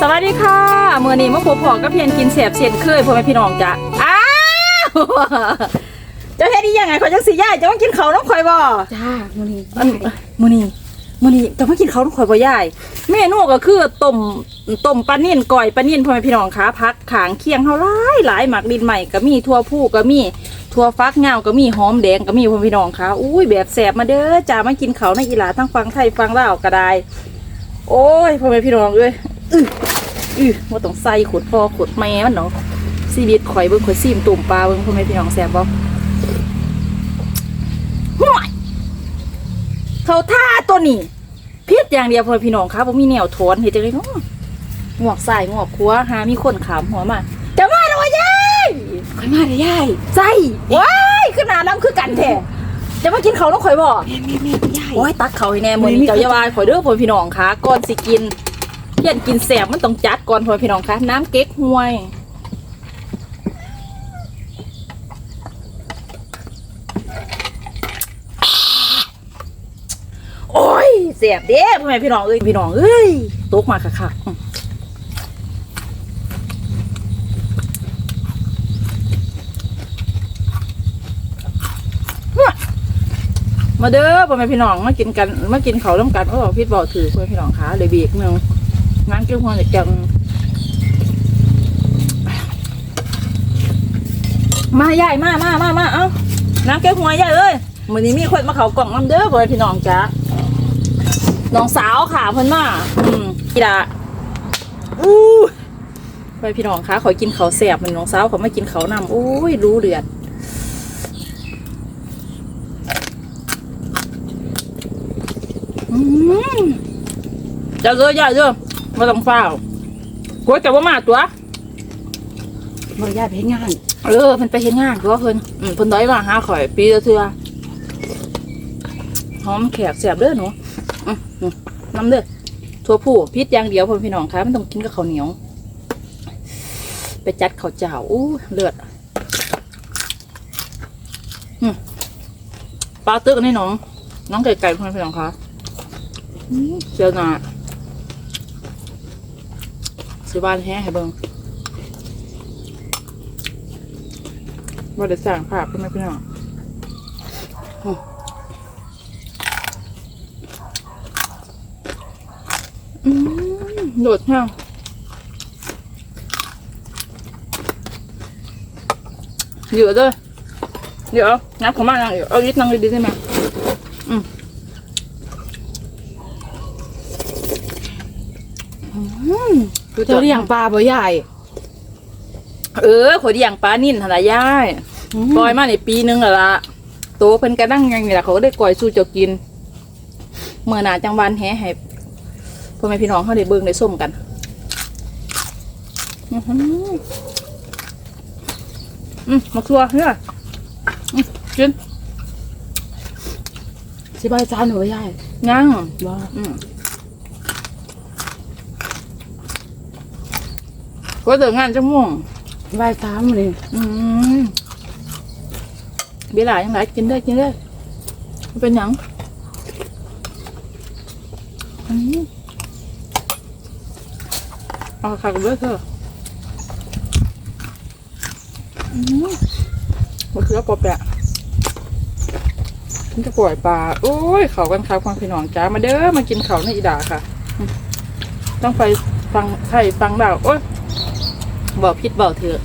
สวัสดีค่ะเมื่อนี้มาพบพอกับเพียนกินแสบเสียนเคยพ่อแม่พี่น้องจ้ะอ้าวเจะเฮ็ดดียังไงขอยจังสิย่ายจะมากินข้าวน้ำข่อยบ่จ้ามื้อนี้อันมื้อนี้มื้อนี้จะมากินข้าวน้ำข่อยบ่ย่ายเมนูก็คือต้มต้มปลานิ่นก้อยปลานิ่นพ่อแม่พี่น้องคะพักขางเคียงเฮาหลายหลายหมักดินใหม่ก็มีทั่วผู้ก็มีทั่วฟักเหงาก็มีหอมแดงก็มีพ่อแม่พี่น้องคะอุ้ยแบบแสบมาเด้อจ้ามากินข้าวในอีหลาทั้งฟังไทยฟังลาวก็ได้ โอ้ยพ่อแม่พี่น้องเอ้ยอื้อ อื้อว่าต้องใส่ขวดพ่อขวดแม่มันเนาะชีวิตข่อยเบิ่งข่อยซีมตุ่มปลาเบิ่งพ่อแม่พี่น้องแซ่บบ่ห่วยเขาท่าตัวนี้พิษอย่างเดียวพ่อแม่พี่น้องครับบ่มีแนวถอนเฮ็ดจังไดเนาะงวกใส่งวกขัวหามีคนขามหัวมาจะมาแล้ววะยายค่อยมาเด้อยายใจว้ายขึ้นหน้าน้ำคือกันแท้จะมากินเขาวแล้วข่อยบ่แม่แม่แม่ยายโอ้ยตักเขาให้แน่มื้อมื้อนี้นี้มีเจ้าอยาวายข่อยเด้อพ่อพี่น้องคะก่อนสิกิน เพียนกินแสบมันต้องจัดก่อนพ่อพี่น้องคะน้ำเก๊กฮวยโอ้ยแสบเด้พ่อแม่พี่น้องเอ้ยพี่น้องเอ้ยตกมาคักๆอืมาเด้อพ่อแม่พี่น้องมากินกันมากินเขาวร่วมกันโอ้พี่บอกถือพ่อแม่พี่น้องคะเลยเบีกหนึง งานเกี่ยวกับจะจังมาใหญ่มามามามาเอ้าน้ำแก้วหัวใหญ่เลยมื้อนี้มีคนมาเขากล่องน้ำเด้อพ่อแม่พี่น้องจ้าน้องสาวค่ะเพิ่นมาอืมกีฬาอู้ไปพี่น้องคะขอกินเขาแสบมันน้องสาวเขาไม่กินเขานำอุ้ยรู้เดือดอืมเจ้าเด้อย่เด้อ มาต้องเฝ้าวกลัวจะว่ามาตัวบ่ยายไปเฮ็ดงาน เออเพิ่นไปเฮ็ดงานตัวเพิ่นอืมเพิ่นด้อยมาหาข่อย ปีละเทื่อหอมแขกแสบเด้อหนูอืมอืมน้ำเด้อทั่วผู้พิษอย่างเดียวพ่อพี่น้องคะมันต้องกินกับข้าวเหนียว ไปจัดข้าวเจ้าอู้เลือดอืมปลาตึกนี่น้อง น้องไก่ไก่พ่อพี่น้องคะอืมเจ้าหนา ซื้อบ้านแห้ให้เบิ่งว่าได้สั่งภาพเพื่อนพี่น้องอืมอืมโดดแห้งเยอะด้วยเดี๋ยวนับของมากนะเดี๋ยวเอายิดนั่งดีๆได้ไหมอืมอืม คือเจ้าเลี้ยงปลาบ่ยายเออขอยเลี้ยงปลานิ่นหนละย่ายปล่อยมาในปีหนึงแล้วละโตเพิ่นก็นั่งอยังนี่แหละเขาก็ได้ก่อยสู้เจ้ากินเมื่อหนาจังหวันแฮให้พ่อแม่พี่น้องเขาได้เบิ่งได้ส้มกันอื้อหืออืมมาทัวเฮ้ยอืมกิน สิบายจานหนูบ่ยายยัง บ่อืม ก็เดินงานจังม่วงบายสามมื้อนี้อืมเบียร์หลายยังไงกินได้กินได้มันเป็นหยังอืมเอาขาดกันด้วยเถอะอืมมันคือปอแปะฉันจะปล่อยปลาโอ้ยเขากันครับความพี่น้องจ้ามาเด้อมากินเขาในอีดาค่ะอืมต้องไปฟังไทยฟังดาวโอ้ย บอกพิษบอกเถอะ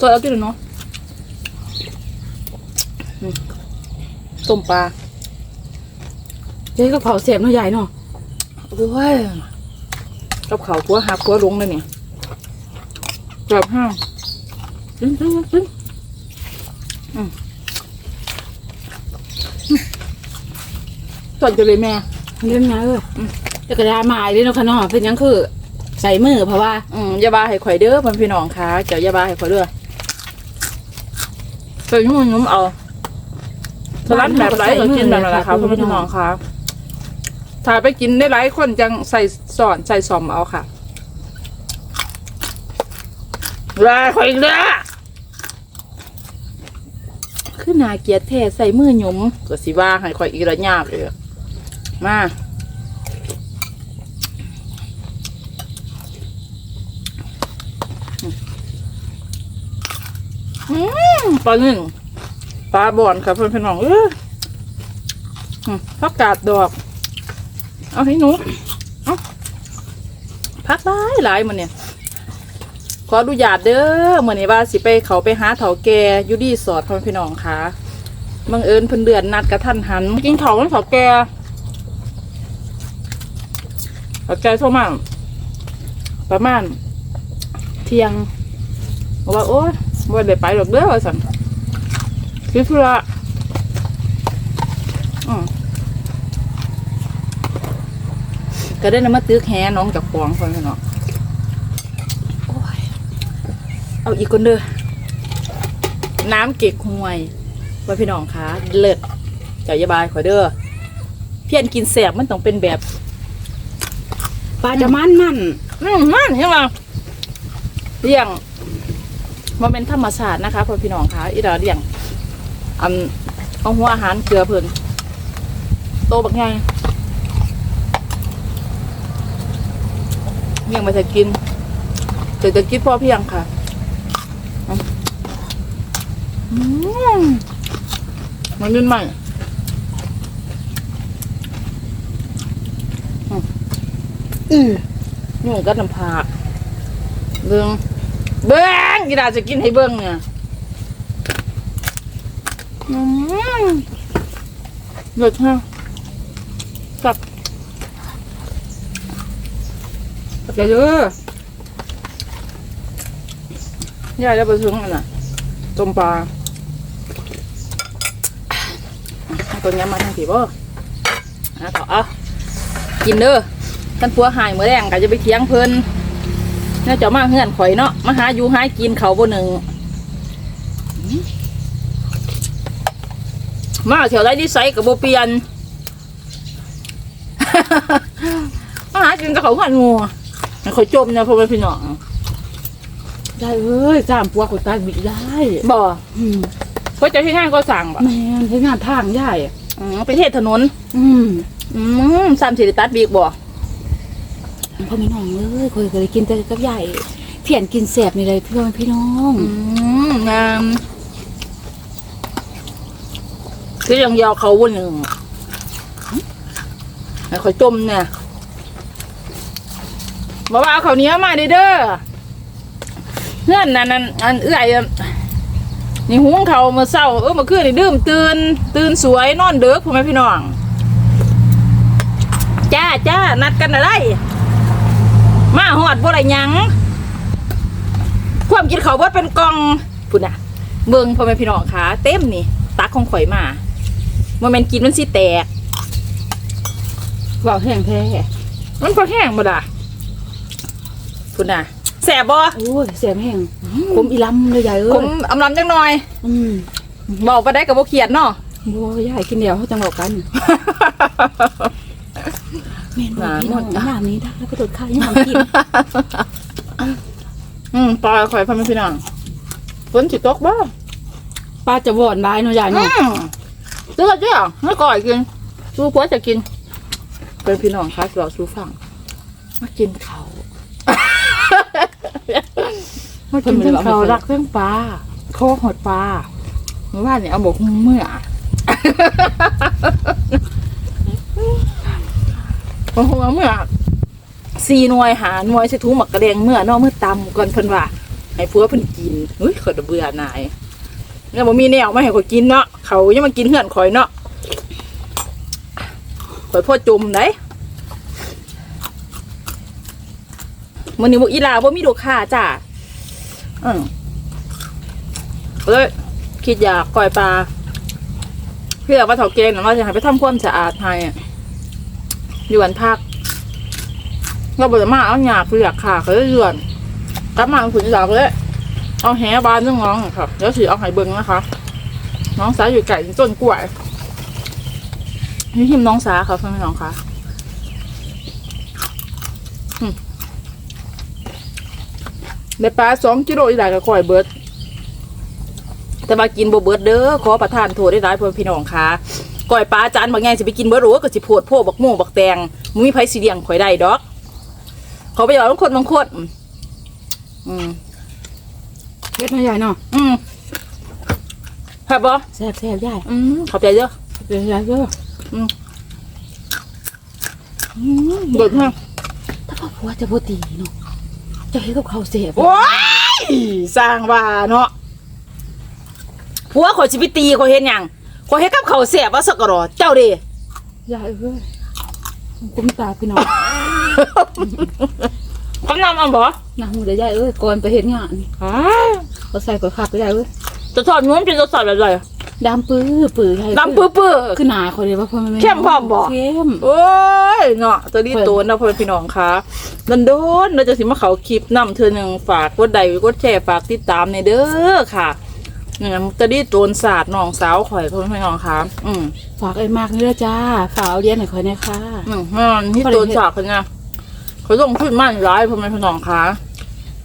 ตัวเอากินเลยเนาะอืมต้มปลายายก็เผาเสียบเนาะยายเนาะโอ้ยกับเขาวขัวหักขัวลงเลยเนี่ยแบบห้างกินกินกินอืมอืมสดจะเลยแม่ เล่นนะเออ อืมแต่ก็ได้มาอีกเด้เนาะค่ะเนาะเป็นหยังคือใส่มือเพราะว่า อืมอยาบาให้ข่อยเด้อพ่อพี่น้องค่ะเจ้าอยาบาให้ข่อยเด้อใส่ยุ่งยุ่มเอาสลัดแบบไรก็กินแบบนั้นแหละค่ะพ่อพี่น้องค่ะถ้าไปกินได้หลายคนจังใส่สอนใส่ซอมเอาค่ะลาข่อยอีกเด้อคือนาเกลียดแท้ใส่มือหยุมก็สิว่าให้ข่อยอีกระยากเลยมา อืมปลาหนึ่งปลาบอนครับเพื่อนพี่น้องเอออืมผักกาดดอก เอาให้หนูเอาพักหลายหลายมันเนี่ย ขออนุญาตเด้อเหมือนนี้ว่าสิไปเขาไปหาเถาแกยูดีสอดพ่อพี่น้องค่ะบังเอิญเพิ่นเดือนนัดกระทันหัน กินเขาวมันเถาแกเถาแกโทรมาประมาณ เที่ยงบอกว่าโอ๊ย บ่ได้ไปหรอกเด้อว่าสั่นคือธุระอืมก็ได้นำมาตึกแฮน้องจากฟองคนเนาะโอ้ยเอาอีกคนเด้อ น้ำเก๊กฮวยว่าพี่น้องคะเลิศเจ้าอยาบายขอเด้อ เพี้ยนกินแสบมันต้องเป็นแบบปลาจะมันมัน อืมมันใช่ไหมเลี้ยง มันเป็นธรรมชาตินะคะพ่อพี่น้องคะอีดาเลี้ยงอันเอาหัวอาหารเกลือเพิ่นโตบักไงเลี้ยงมาจะกินจะจะกินพ่อเพียงค่ะมันยืนใหม่อือนี่มันก็น้ำผากเบิ้ง เบิ้งกีดาจะกินให้เบิ้งเนี่ยอืมเด็ดฮะกลับกลับใจเด้อยายได้ไปซื้อมันน่ะต้มปลาเอาตัวนี้มาทางผีบ่อะต่อเอากินเด้อท่านผัวหายเมื่อแรงก็จะไปเถียงเพิ่น น่าจะมาเฮือนข่อยเนาะมาหาอยู่หากินเขาบ่หนึ่งมาเถียวไรนิสัยกับโบเปลี่ยนมาหากินกับเขาหันงูให้ข่อยจมเนี่ยพ่อแม่พี่น้องได้เอ้ยสามปัวคนตายบิดได้บ่อืมเพื่อจะที่งานก็สั่งบ่แม่นใช้งานทางใหญ่อืมไปเทศถนน อืมอืมสามสิริตัดบีกบ่ พ่อพี่น้องเอ้ยเคยเคยกินแต่กับใหญ่เพียนกินแสบนี่เลยพี่น้องพี่น้องอืมงามคือยังยาวเขาวนหนึ่งไอ้ข่อยจมเนี่ยบอกว่าเอาเขาเนี้ยมาเด้อเพื่อนนั่นนั่นอันเอื้อยนี่หุงเขามาเศร้าเออมาคืนนี่ดื่มตื่นตื่นสวยนอนเด็กพ่อแม่พี่น้อง จ้าจ้านัดกันอะไร มาหอดบ่ไรยังความกินเขาวเบิดเป็นกล่องพุ่นน่ะเบิ่งพ่อแม่พี่น้องขาเต็มนี่ ตักของข่อยมาโมเมนกินมันสิแตกว่าแห้งแท้มันพอแห้งบ่ล่ะพุ่นน่ะแสบบ่โอ้ยแสบแห้งคมอีลำเลยใหญ่เอ้ผยมอำลำจังหน่อยอืมบอกไปได้กับบ่เขียดเนาะบัวใหญ่กินเดียวเขาจังบอกกัน เมนบอกพี่น้องหน้านี้ได้แล้วก็โดดข้าวยังกินอืมปลาข่อยพ่อแม่พี่น้องฝนสิตกบ่ป้าจะวอนบายเนาะใหญ่อืเนาะมเจ้าเจ้าไม่ก่อยกินสู้ผัวจะกิน เป็นพี่น้องคะเราสู้ฟังมากินเขาวมากินทั้งเขาวรักทั้งปลาโคกหดปลาเมื่อวานเนี่ยเอาบอกเมื่อ โอ้โหเมื่อสี่หน่วยหาหน่วยใส่ถุงหมักกระเดงเมื่อนอกเมื่อตำก่อนเพิ่นว่าให้ผัวเพิ่นกินเฮ้ยข่อยเบื่อหน่ายเนี่ยบ่มีแนวมาให้ข่อยกินเนาะเขายังมากินเหือนข่อยเนาะข่อยพ่อจุ่มได้มื้อนี้บ่อีลาบ่มีลูกค้าจ้าอืมเอ้ยคิดอยากก่อยปลาเพื่อว่าเถาเกงน่ะว่าจะให้ไปทำความสะอาดให้ อยู่วันพักเราบอกมาเอาหยาเปลือกค่ะเขาจะเยือนกลับมาเอาผุนหลักเลยเอาแหบานนึงน้องค่ะแล้วสีเอาไห้เบิงนะคะ น้องสาอยู่ไก่ต้นกล้วยนี่ทิมน้องสาค่ะฟังน้องค่ะในปลาสองกิโลอีหลายกับก่อยเบิร์ดแต่มากินโบเบิร์ดเด้อขอประทานโทษได้ร้ายพ่อพี่น้องค่ะ ก่อยปลาจานบางแง่สิไปกินเบิร์ดโอ้ก็สิโพดโพบักโม่บักแตงมึงมีไผสีเดียงข่อยได้ดอกเขาไปบอกบางคนบางคนอืมเฮ็ดเนาะใหญ่เนาะอืมแซ่บบ่แซ่บแซ่บยายอืมขอบใจเด้อเดี๋ยวยายเด้ออืมเบิดมากถ้าพ่อผัวจะบ่ตีเนาะจะให้กับเขาเสียบโอ้ยสร้างว่าเนาะผัวขอยสิไปตีขอยเฮ็ดหยัง ขอยเฮ็ดกับเขาวแซ่บว่าสักกะรอเจ้าเด้ยายเอ้ยกุ้มตาพี่น้องคำนำเอาบ่นะมึงเดี๋ยวยายเอ้ยก่อนไปเฮ็ดงานอ้าเขาใส่ก่อนขับไปยายเอ้ยจะทอดนวลเป็นจะสอดแบบไรดำปื้อปื้อยายดำปื้อปื้อ คือหนาคนเดียวว่าพ่อแม่เข้มพร้อมบ่ เข้ม โอ้ยเนาะตัวนี้ตัวนะพ่อแม่พี่น้องคะดันโดนเราจะสิมาเขาคลิปนำเธอหนึ่งฝากกดไลค์กดแชร์ฝากติดตามในเด้อค่ะ เนี่ยตัวนี้โจรศาสตร์น้องสาวข่อยพ่อแม่พี่น้องคะอืมฝากไอ้มากนี่ละจ้าฝากเอาเรียนให้คอยเนี่ยค่ะ อืมนั่นที่โจรศาสตร์คนเนี่ยเขาลงทุนมั่นร้ายพ่อแม่พี่น้องคะ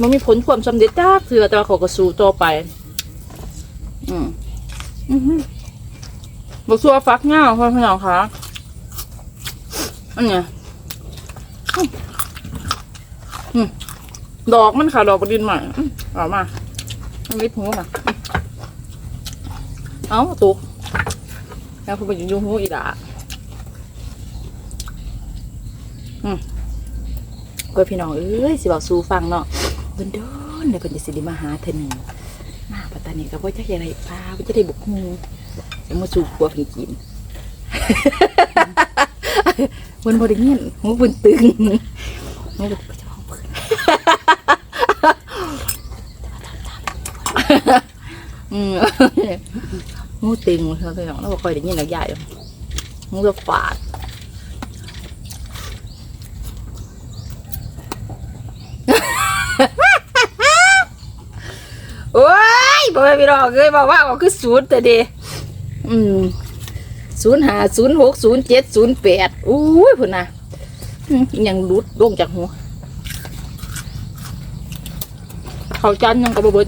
มันมีผลความสำเร็จจ้าเถื่อแต่ว่าเขาก็สู้ต่อไป อืมอือหือบอกซัวฟักเงาพ่อแม่พี่น้องคะอันเนี้ยดอกมันค่ะ ดอกประดินใหม่อื้อเอามามันวิดหูค่ะ เอ้าตุกแล้วคุณไปยู่งหูอีด่าอืมก็พี่น้องเอ้ยสิบอกสูฟังเนาะเพิ่นโดนเดี๋ยวเพิ่นจะสิได้มาหาเธอหนึ่งมาปัตตานีก็ว่าจะอะไรปลาว่าจะได้บุกหูจะมาสู่ครัวเพิ่นกินเพิ่นบ่ได้ยหูเพิ่นตึงหูเพิ่นจะห้องเพิ่อนอืม งูติงเขาเลยแล้วบอกคอยได้ยินหลักใหญ่งูจะฝาดโอ้ยบอกไปพี่น้องเคยบอกว่าก็คือศูนย์แต่เดอืมศูนย์ห้าศูนย์หกศูนย์เจ็ดศูนย์แปดอุ้ยพุ่นนะยังรุดลงจากหัวเขาจันยังกระเบิด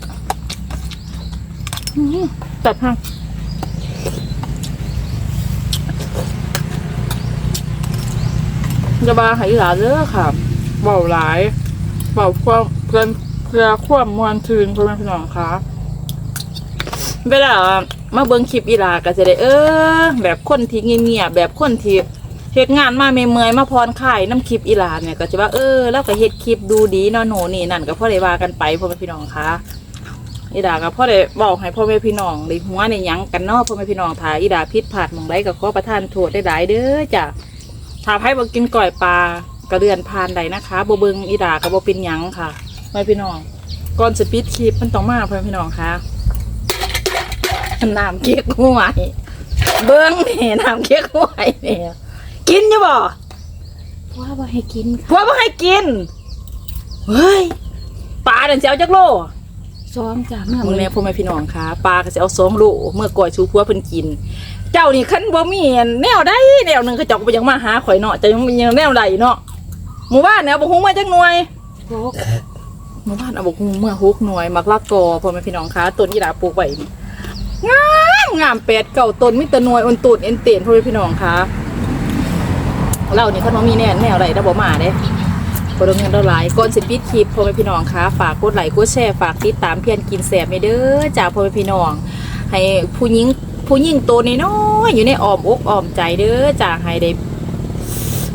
ตัดห้าง จะบาไหหลาเด้อค่ะเบาหลายเบาความเพื่อนเพื่อความมวนทืนเพื่อนพี่น้องค่ะเวลามาเบิ่งคลิปอีหลาก็จะได้เออ แบบคนที่เงียบๆแบบคนที่เฮ็ดงานมาเมื่อยมาพรคลายน้ำคลิปอีหลาเนี่ยก็จะว่าเออแล้วก็เฮ็ดคลิปดูดีนาะหนูนี่นั่นก็พ่อได้ว่ากันไปพ่อแม่พี่น้องค่ะอีดากับพ่อได้บอกให้พ่อแม่พี่น้องได้หัวในยังกันนอกพ่อแม่พี่น้องถ่ายอีดาพิษผาดมองไรกับขอประทานโทษได้หลายเด้อจ้ะ ถ้าไพ่บ่กินก่อยปลากระเดือนพานใดนะคะบ่เบิงอีดากับบ่เป็นหยังค่ะพ่อแม่พี่น้องก่อนสปิดคลิปมันต้องมาพ่อแม่พี่น้องค่ะน้ำเก๊กหวยเบิ้งนี่น้ำเก๊กหวยนี่กินอยู่บ่ว่าบ่ให้กินค่ะผัวบ่ให้กินเฮ้ยปลาเดินเสียวจักโลซ้อมจ้าเมื่อมึงมื้อแม่พ่อแม่พี่น้องค่ะปลาก็จะเอาสองโลเมื่อก่อยชูพัวเพิ่นกิน เจ้านี่คันบ่มีแนวใดแนวหนึงเขาเจ้าก็บ่ยังมาหาข่อยเนาะจะยังมีแนวใดเนาะหมู่บ้านเนี่ยเอาบ่ฮู้มาจักหน่วยโคกหมู่บ้านเอาบ่ฮู้เมื่อฮกหน่วย มักละกกอพ่อแม่พี่น้องคะต้นอีหลาปลูกไว้นี่งามงามแปดเก้าต้นมีแต่หน่วยอนตูดเอ็นเตนพ่อแม่พี่น้องคะเรานี่คันบ่มีแนวแนวใดเราบ่มาเด้ก็ดำเนินเราหลายก่อนสิปิดคลิปพ่อแม่พี่น้องคะฝากกดไลค์กดแชร์ฝากติดตามเพียนกินแสบในเด้อจากพ่อแม่พี่น้อง ให้ผู้หญิง ผู้หญิงตัวน้อยอยู่ในอ้อมอกอ้อมใจเด้อจากให้ได้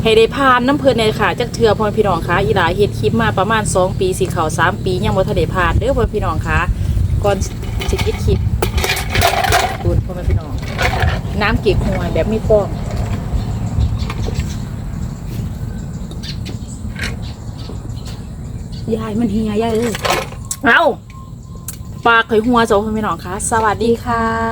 ให้ได้พานน้ำเพลินในค่ะจักเทือพ่อแม่พี่น้องคะอีหลาเฮ็ดคลิปมาประมาณ 2 ปีสิเขา3ปียังบ่ทันได้ผ่านเด้อพ่อแม่พี่น้องคะก่อนสิปิดคลิปดูพ่อแม่พี่น้อง น้ำเก๊กฮวยแบบไมีฟองยายมันเฮียยายเอ้ยเอาฝากเคยหัวเจ้พ่อแม่พี่น้องคะสวัสดีค่ะ